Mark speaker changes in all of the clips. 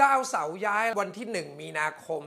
Speaker 1: ดาวเสาร์ย้ายวันที่ 1 มีนาคม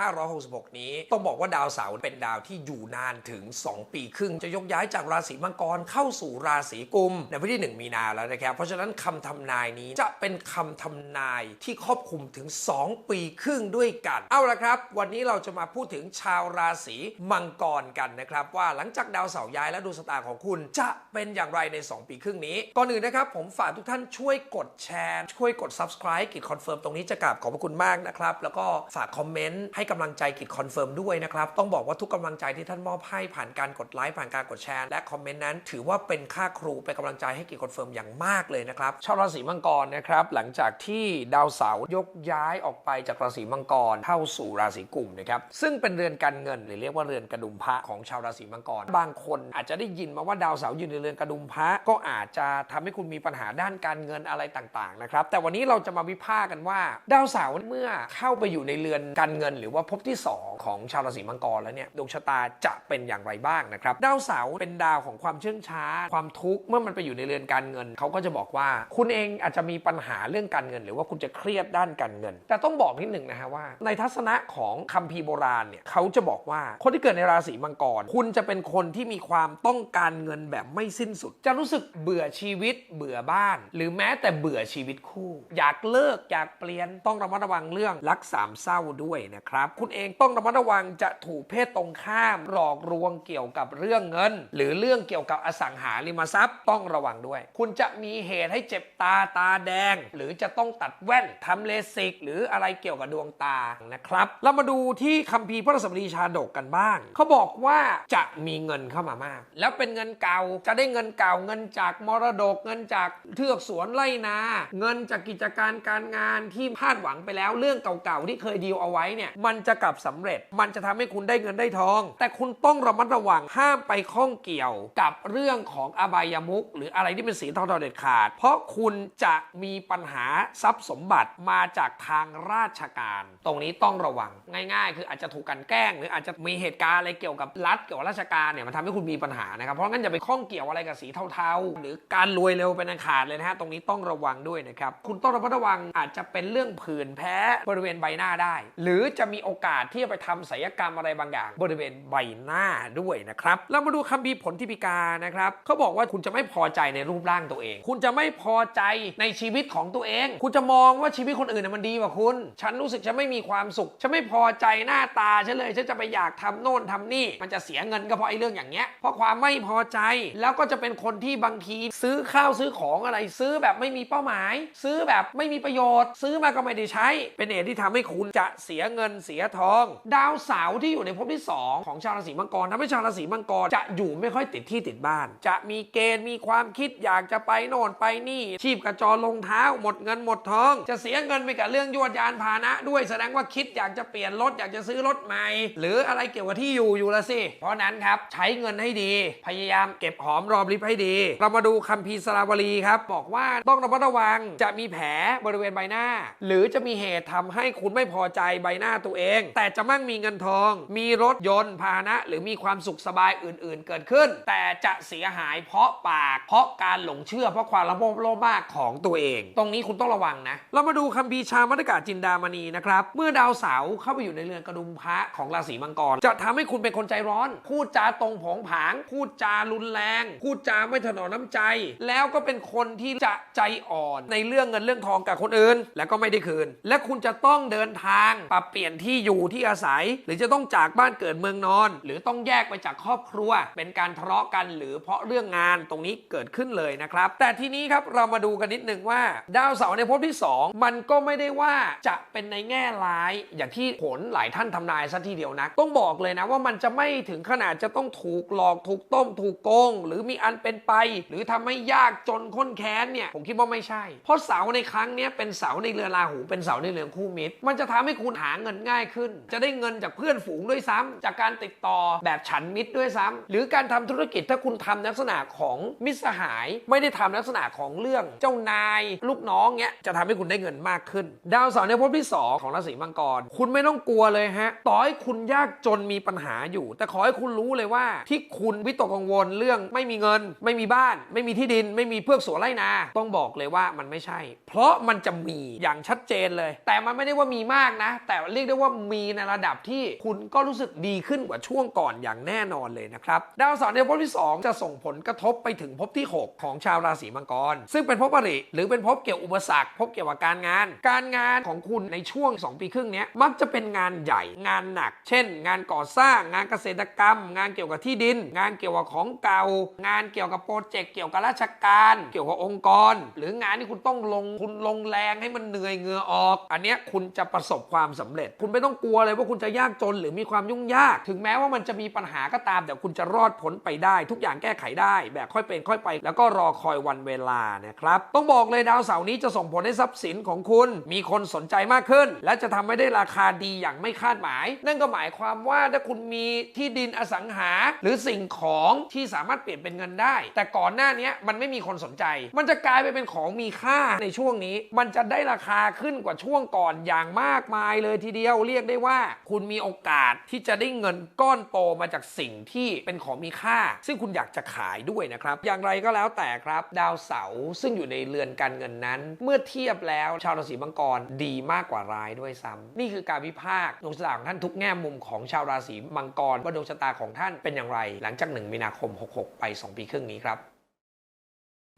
Speaker 1: 2566 นี้ ต้องบอกว่าดาวเสาร์เป็นดาวที่อยู่นานถึง 2 ปีครึ่ง จะยกย้ายจากราศีมังกรเข้าสู่ราศีกุม ในวันที่ 1 มีนาแล้วนะครับ เพราะฉะนั้นคำทำนายนี้จะเป็นคำทำนายที่ครอบคลุมถึง 2 ปีครึ่งด้วยกัน เอาละครับ วันนี้เราจะมาพูดถึงชาวราศีมังกรกันนะครับ ว่าหลังจากดาวเสาร์ย้ายและดวงชะตาของคุณจะเป็นอย่างไรใน 2 ปีครึ่งนี้ก่อนอื่นนะครับผมฝากทุกท่านช่วยกดแชร์ช่วยกด subscribe กิจคอนเฟิร์มตรงนี้จะกราบขอบพระคุณมากนะครับ แล้วก็ฝากคอมเมนต์ให้กำลังใจกิจคอนเฟิร์มด้วยนะครับ ต้องบอกว่าทุกกำลังใจที่ท่านมอบให้ผ่านการกดไลค์ผ่านการกดแชร์และคอมเมนต์นั้น ถือว่าเป็นค่าครูเป็นกำลังใจให้กิจคอนเฟิร์มอย่างมากเลยนะครับชาวราศีมังกรนะครับหลังจากที่ดาวเสาร์ยกย้ายออกไปจากราศีมังกรเข้าสู่ราศีกุมนะครับซึ่งเป็นเรือนการเงินหรือเรียกว่าเรือนกระดุมพระของชาวราศีมังกร บางคนอาจจะได้ยินมาว่าดาวเสาร์อยู่ในเรือนกระดุมพระก็อาจจะทำให้คุณมีปัญหาด้านการเงินอะไรต่างๆนะครับแต่วันนี้เราจะมาวิพากษ์กันว่าดาวเสาร์เมื่อเข้าไปอยู่ในเรือนการเงิน หรือว่าภพที่ 2 ของชาวราศีมังกรแล้วเนี่ยดวงชะตาจะเป็นอย่างไรบ้างนะครับดาวเสาร์เป็นดาวของความเชื่องช้า ความทุกข์เมื่อมันไปอยู่ในเรือนการเงินเขาก็จะบอกว่า คุณเองอาจจะมีปัญหาเรื่องการเงิน หรือว่าคุณจะเครียดด้านการเงิน แต่ต้องบอกนิดหนึ่งนะฮะว่า ในทัศนะของคัมภีร์โบราณเนี่ยเขาจะบอกว่าคนที่เกิดในราศีมังกร คุณจะเป็นคนที่มีความต้องการเงินแบบไม่สิ้นสุด จะรู้สึกเบื่อชีวิตเบื่อบ้าน หรือแม้แต่เบื่อชีวิตคู่ อยากเลิกอยากเปลี่ยนต้องระมัดระวังเรื่องรักสามเศร้าด้วยนะครับ คุณเองต้องระมัดระวังจะถูกเพศตรงข้ามหลอกลวงเกี่ยวกับเรื่องเงิน หรือเรื่องเกี่ยวกับอสังหาริมทรัพย์ต้องระวังด้วย คุณจะมีเหตุให้เจ็บตาตาแดง หรือจะต้องตัดแว่นทำเลสิก หรืออะไรเกี่ยวกับดวงตานะครับเรามาดูที่คัมภีร์พระสมรีชาดกกันบ้างเขาบอกว่าจะมีเงินเข้ามามาก แล้วเป็นเงินเก่าจะได้เงินเก่าเงินจากมรดกเงินจากเทือกสวนไร่นา เงินจากกิจการการงานที่พลาดหวังไปแล้วเรื่องเก่าๆที่เคยดีลเอาไว้เนี่ยมันจะกลับสำเร็จ มันจะทำให้คุณได้เงินได้ทอง แต่คุณต้องระมัดระวังห้ามไปข้องเกี่ยวกับเรื่องของอบายมุกหรืออะไรที่เป็นสีเทาๆเด็ดขาด เพราะคุณจะมีปัญหาทรัพย์สมบัติมาจากทางราชการ ตรงนี้ต้องระวังง่าย ๆ คืออาจจะถูกกันแกล้ง หรืออาจจะมีเหตุการณ์อะไรเกี่ยวกับรัฐเกี่ยวกับราชการเนี่ยมันทำให้คุณมีปัญหานะครับเพราะงั้นอย่าไปข้องเกี่ยวอะไรกับสีเทาๆ หรือการรวยเร็วเป็นอันขาดเลยนะฮะตรงนี้ต้องระวังด้วยนะครับคุณต้องระมัดระวังอาจจะเป็นเรื่องผื่นแพ้บริเวณใบหน้าได้ หรือจะมีโอกาสที่จะไปทำศัลยกรรมอะไรบางอย่าง บริเวณใบหน้าด้วยนะครับเรามาดูคำพีผลทิปิกานะครับเขาบอกว่าคุณจะไม่พอใจในรูปร่างตัวเอง คุณจะไม่พอใจในชีวิตของตัวเอง คุณจะมองว่าชีวิตคนอื่นมันดีกว่าคุณ ฉันรู้สึกฉันไม่มีความสุข ฉันไม่พอใจหน้าตาฉันเลย ฉันจะไปอยากทำโน่นทำนี่ มันจะเสียเงินก็เพราะไอ้เรื่องอย่างเงี้ย เพราะความไม่พอใจ แล้วก็จะเป็นคนที่บางทีซื้อข้าวซื้อของอะไรซื้อแบบไม่มีเป้าหมาย ซื้อแบบไม่มีประโยชน์ซื้อื้อมาก็ไม่ได้ใช้ เป็นเหตุที่ทำให้คุณจะเสียเงินเสียทอง ดาวเสาร์ที่อยู่ในภพที่ 2 ของชาวราศีมังกรทำให้ชาวราศีมังกรจะอยู่ไม่ค่อยติดที่ติดบ้าน จะมีเกณฑ์มีความคิดอยากจะไปโน่นไปนี่ชีพกระจรลงเท้าหมดเงินหมดทอง จะเสียเงินไปกับเรื่องยวดยานพาหนะด้วยแสดงว่าคิดอยากจะเปลี่ยนรถอยากจะซื้อรถใหม่ หรืออะไรเกี่ยวกับที่อยู่อยู่ละสิ เพราะนั้นครับใช้เงินให้ดี พยายามเก็บหอมรอมริบให้ดี เรามาดูคัมภีร์สระวลีครับบอกว่าต้องระมัดระวังจะมีแผลบริเวณใบหน้าหรือจะมีเหตุทำให้คุณไม่พอใจใบหน้าตัวเอง แต่จะมั่งมีเงินทอง มีรถยนต์พาหนะ หรือมีความสุขสบายอื่น ๆ เกิดขึ้น แต่จะเสียหายเพราะปาก เพราะการหลงเชื่อเพราะความละโมบโลภมากของตัวเอง ตรงนี้คุณต้องระวังนะ เรามาดูคัมภีร์ชามัตกาจินดามณีนะครับ เมื่อดาวเสาร์เข้าไปอยู่ในเรือนกระดุมพระของราศีมังกร จะทำให้คุณเป็นคนใจร้อน พูดจาตรงผงผาง พูดจารุนแรง พูดจาไม่ถนอมน้ำใจ แล้วก็เป็นคนที่จะใจอ่อนในเรื่องเงินเรื่องทองกับคนอื่น แล้วก็ไม่ได้คืน และคุณจะต้องเดินทางปรับเปลี่ยนที่อยู่ที่อาศัย หรือจะต้องจากบ้านเกิดเมืองนอน หรือต้องแยกไปจากครอบครัว เป็นการทะเลาะกันหรือเพราะเรื่องงานตรงนี้เกิดขึ้นเลยนะครับ แต่ทีนี้ครับเรามาดูกันนิดนึงว่า ดาวเสาร์ในภพที่ 2 มันก็ไม่ได้ว่าจะเป็นในแง่ร้าย อย่างที่ผลหลายท่านทำนายซะทีเดียวนะต้องบอกเลยนะว่ามันจะไม่ถึงขนาดจะต้องถูกหลอกถูกต้ม ถูกโกง หรือมีอันเป็นไป หรือทำให้ยากจนข้นแค้นเนี่ยผมคิดว่าไม่ใช่ เพราะเสาในครั้งนี้เป็นเสาในเรือราหูเป็นเสาในเรือนคู่มิตร มันจะทำให้คุณหาเงินง่ายขึ้น จะได้เงินจากเพื่อนฝูงด้วยซ้ำจากการติดต่อแบบฉันมิตรด้วยซ้ำหรือการทำธุรกิจถ้าคุณทำลักษณะของมิตรสหาย ไม่ได้ทำลักษณะของเรื่องเจ้านายลูกน้องเนี้ยจะทำให้คุณได้เงินมากขึ้น ดาวเสาร์ในภพที่ 2 ของราศีมังกร คุณไม่ต้องกลัวเลยฮะต่อให้คุณยากจนมีปัญหาอยู่ แต่ขอให้คุณรู้เลยว่า ที่คุณวิตกกังวลเรื่องไม่มีเงิน ไม่มีบ้าน ไม่มีที่ดิน ไม่มีเพื่อสวนไร่นา ต้องบอกเลยว่ามันไม่ใช่ เพราะมันจะมีอย่างชัดเจนเลย แต่มันไม่ได้ว่ามีมากนะ แต่เรียกได้ว่ามีในระดับที่คุณก็รู้สึกดีขึ้นกว่าช่วงก่อนอย่างแน่นอนเลยนะครับ ดาวเสาร์ในภพที่ 2 จะส่งผลกระทบไปถึงภพที่ 6 ของชาวราศีมังกร ซึ่งเป็นภพอริหรือเป็นภพเกี่ยวอุปสรรคภพเกี่ยวกับการงาน การงานของคุณในช่วง 2 ปีครึ่งนี้มักจะเป็นงานใหญ่งานหนัก เช่น งานก่อสร้างงานเกษตรกรรม งานเกี่ยวกับที่ดิน งานเกี่ยวกับของเก่า งานเกี่ยวกับโปรเจกต์เกี่ยวกับราชการ เกี่ยวกับองค์กร หรืองานที่คุณต้องลงทุนลงแรงให้มันเหนื่อยเหงื่อออก อันเนี้ยคุณจะประสบความสำเร็จ คุณไม่ต้องกลัวเลยว่าคุณจะยากจนหรือมีความยุ่งยาก ถึงแม้ว่ามันจะมีปัญหาก็ตามแต่คุณจะรอดพ้นไปได้ ทุกอย่างแก้ไขได้แบบค่อยเป็นค่อยไป แล้วก็รอคอยวันเวลานะครับต้องบอกเลยดาวเสาร์นี้จะส่งผลให้ทรัพย์สินของคุณ มีคนสนใจมากขึ้น และจะทำให้ได้ราคาดีอย่างไม่คาดหมาย นั่นก็หมายความว่าถ้าคุณมีที่ดินอสังหา หรือสิ่งของที่สามารถเปลี่ยนเป็นเงินได้ แต่ก่อนหน้านี้มันไม่มีคนสนใจ มันจะกลายไปเป็นของมีค่าในช่วงนี้ มันจะได้ราคาขึ้นกว่าช่วงก่อนอย่างมากมายเลยทีเดียวเรียกได้ว่า คุณมีโอกาสที่จะได้เงินก้อนโตมาจากสิ่งที่เป็นของมีค่า ซึ่งคุณอยากจะขายด้วยนะครับ อย่างไรก็แล้วแต่ครับ ดาวเสาร์ซึ่งอยู่ในเรือนการเงินนั้น เมื่อเทียบแล้วชาวราศีมังกรดีมากกว่าร้ายด้วยซ้ำนี่คือการวิพากษ์ดวงชะตาของท่านทุกแง่มุมของชาวราศีมังกรว่าดวงชะตาของท่านเป็นอย่างไร หลังจาก 1 มีนาคม 66 ไป 2 ปีครึ่งนี้ครับ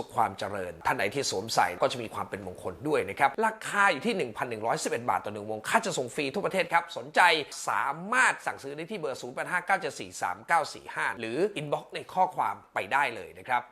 Speaker 1: สุขความเจริญ ท่านไหนที่สวมใส่ก็จะมีความเป็นมงคลด้วยนะครับ ราคาอยู่ที่ 1,111 บาทต่อหนึ่งวง ค่าจะส่งฟรีทั่วประเทศครับ สนใจสามารถสั่งซื้อได้ที่เบอร์ 0859743945 หรืออินบ็อกซ์ในข้อความไปได้เลยนะครับ